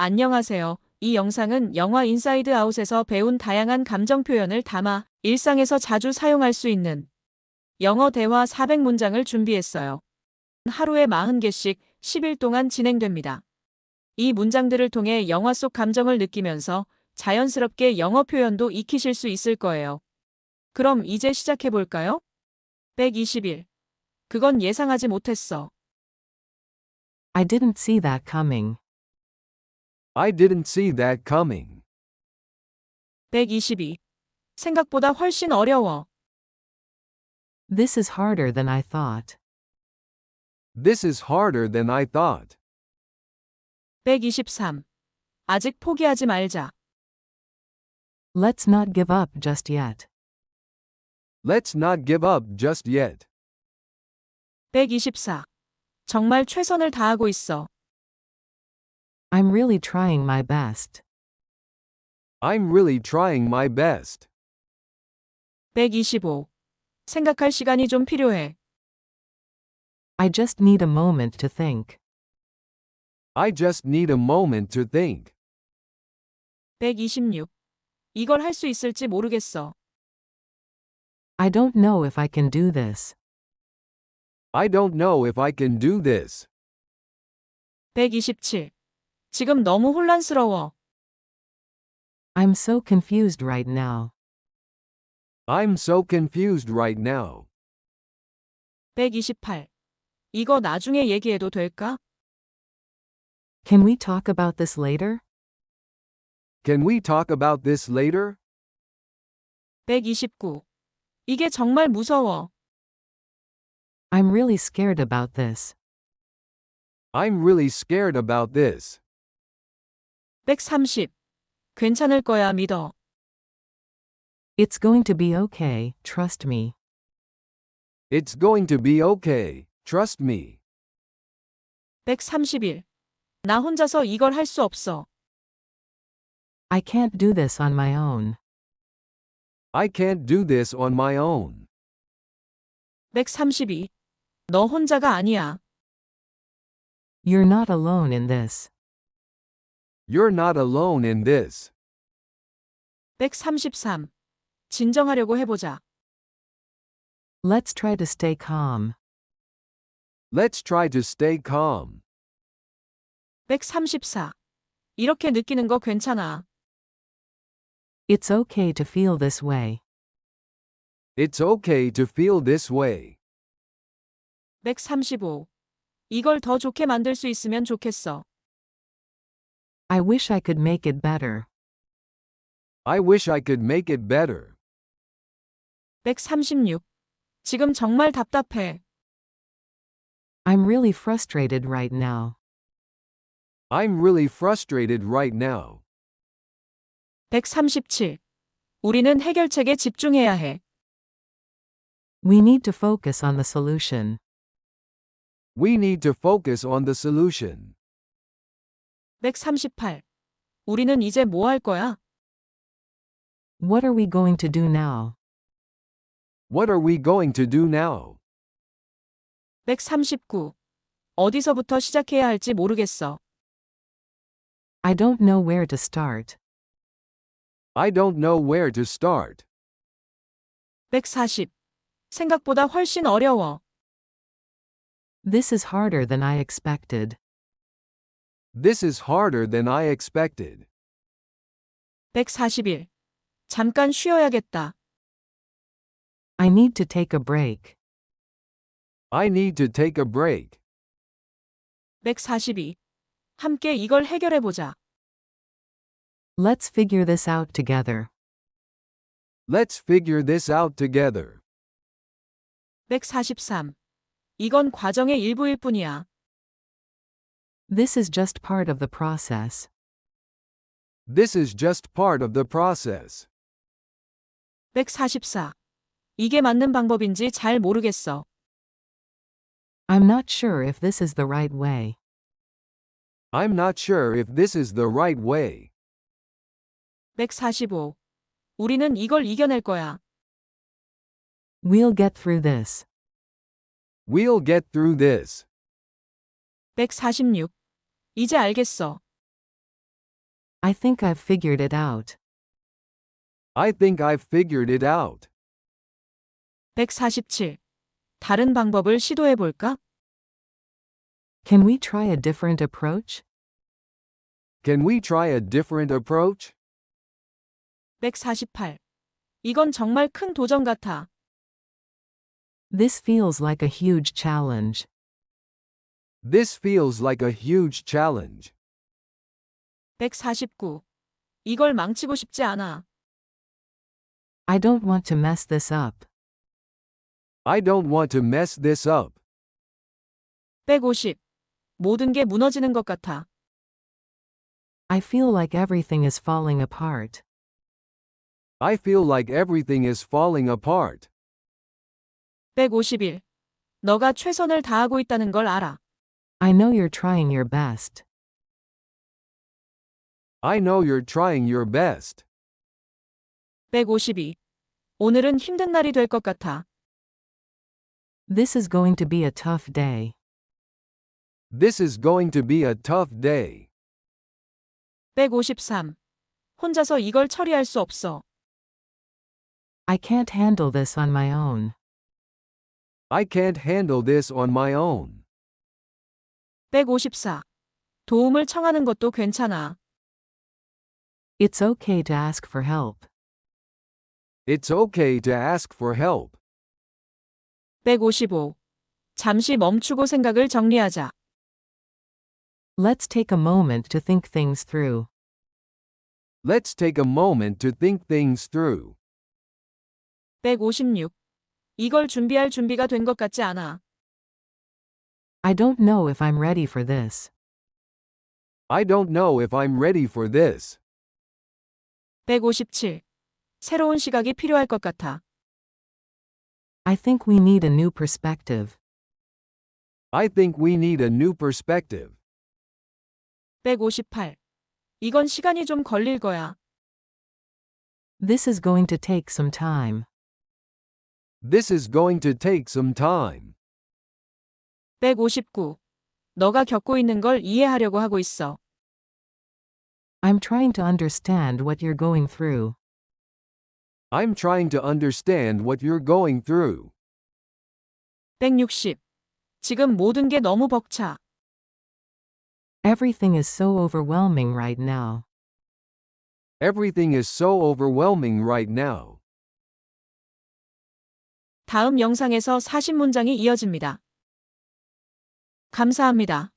안녕하세요. 이 영상은 영화 인사이드 아웃에서 배운 다양한 감정 표현을 담아 일상에서 자주 사용할 수 있는 영어 대화 400문장을 준비했어요. 하루에 40개씩 10일 동안 진행됩니다. 이 문장들을 통해 영화 속 감정을 느끼면서 자연스럽게 영어 표현도 익히실 수 있을 거예요. 그럼 이제 시작해 볼까요? 121. 그건 예상하지 못했어. I didn't see that coming. I didn't see that coming. 122. 생각보다 훨씬 어려워. This is harder than I thought. This is harder than I thought. 123. 아직 포기하지 말자. Let's not give up just yet. Let's not give up just yet. 124. 정말 최선을 다하고 있어. I'm really trying my best. I'm really trying my best. 125. 생각할 시간이 좀 필요해. I just need a moment to think. I just need a moment to think. 126. 이걸 할 수 있을지 모르겠어. I don't know if I can do this. I don't know if I can do this. 127. 지금 너무 혼란스러워. I'm so confused right now. I'm so confused right now. 128. 이거 나중에 얘기해도 될까? Can we talk about this later? Can we talk about this later? 129. 이게 정말 무서워. I'm really scared about this. I'm really scared about this. 130. 괜찮을 거야 믿어. It's going to be okay, trust me. It's going to be okay. Trust me. 131. 나 혼자서 이걸 할 수 없어. I can't do this on my own. I can't do this on my own. 132. 너 혼자가 아니야. You're not alone in this. You're not alone in this. 133. 진정하려고 해보자. Let's try to stay calm. Let's try to stay calm. 134. 이렇게 느끼는 거 괜찮아. It's okay to feel this way. It's okay to feel this way. 135. 이걸 더 좋게 만들 수 있으면 좋겠어. I wish I could make it better. I wish I could make it better. 136. 지금 정말 답답해. I'm really frustrated right now. I'm really frustrated right now. 137. 우리는 해결책에 집중해야 해. We need to focus on the solution. We need to focus on the solution. 138. 우리는 이제 뭐 할 거야? What are we going to do now? What are we going to do now? 139. 어디서부터 시작해야 할지 모르겠어. I don't know where to start. I don't know where to start. 140. 생각보다 훨씬 어려워. This is harder than I expected. This is harder than I expected. 141. 잠깐 쉬어야겠다. I need to take a break. I need to take a break. 142. 함께 이걸 해결해 보자. Let's figure this out together. Let's figure this out together. 143. 이건 과정의 일부일 뿐이야. This is just part of the process. This is just part of the process. 144. 이게 맞는 방법인지 잘 모르겠어. I'm not sure if this is the right way. I'm not sure if this is the right way. 145. 우리는 이걸 이겨낼 거야. We'll get through this. We'll get through this. 146. 이제 알겠어. I think I've figured it out. I think I've figured it out. 147. 다른 방법을 시도해 볼까? Can we try a different approach? Can we try a different approach? 148. 이건 정말 큰 도전 같아. This feels like a huge challenge. This feels like a huge challenge. 149. 이걸 망치고 싶지 않아. I don't want to mess this up. I don't want to mess this up. 150. 모든 게 무너지는 것 같아. I feel like everything is falling apart. I feel like everything is falling apart. 151. 너가 최선을 다하고 있다는 걸 알아. I know you're trying your best. I know you're trying your best. 152. 오늘은 힘든 날이 될 것 같아. This is going to be a tough day. This is going to be a tough day. 153. 혼자서 이걸 처리할 수 없어. I can't handle this on my own. I can't handle this on my own. 154. 도움을 청하는 것도 괜찮아. It's okay to ask for help. It's okay to ask for help. 155. 잠시 멈추고 생각을 정리하자. Let's take a moment to think things through. Let's take a moment to think things through. 156. 이걸 준비할 준비가 된 것 같지 않아. I don't know if I'm ready for this. I don't know if I'm ready for this. 157. 새로운 시각이 필요할 것 같아. I think we need a new perspective. I think we need a new perspective. 158. 이건 시간이 좀 걸릴 거야. This is going to take some time. This is going to take some time. 159. 너가 겪고 있는 걸 이해하려고 하고 있어. I'm trying to understand what you're going through. I'm trying to understand what you're going through. 160. 지금 모든 게 너무 벅차. Everything is so overwhelming right now. Everything is so overwhelming right now. 다음 영상에서 40문장이 이어집니다. 감사합니다.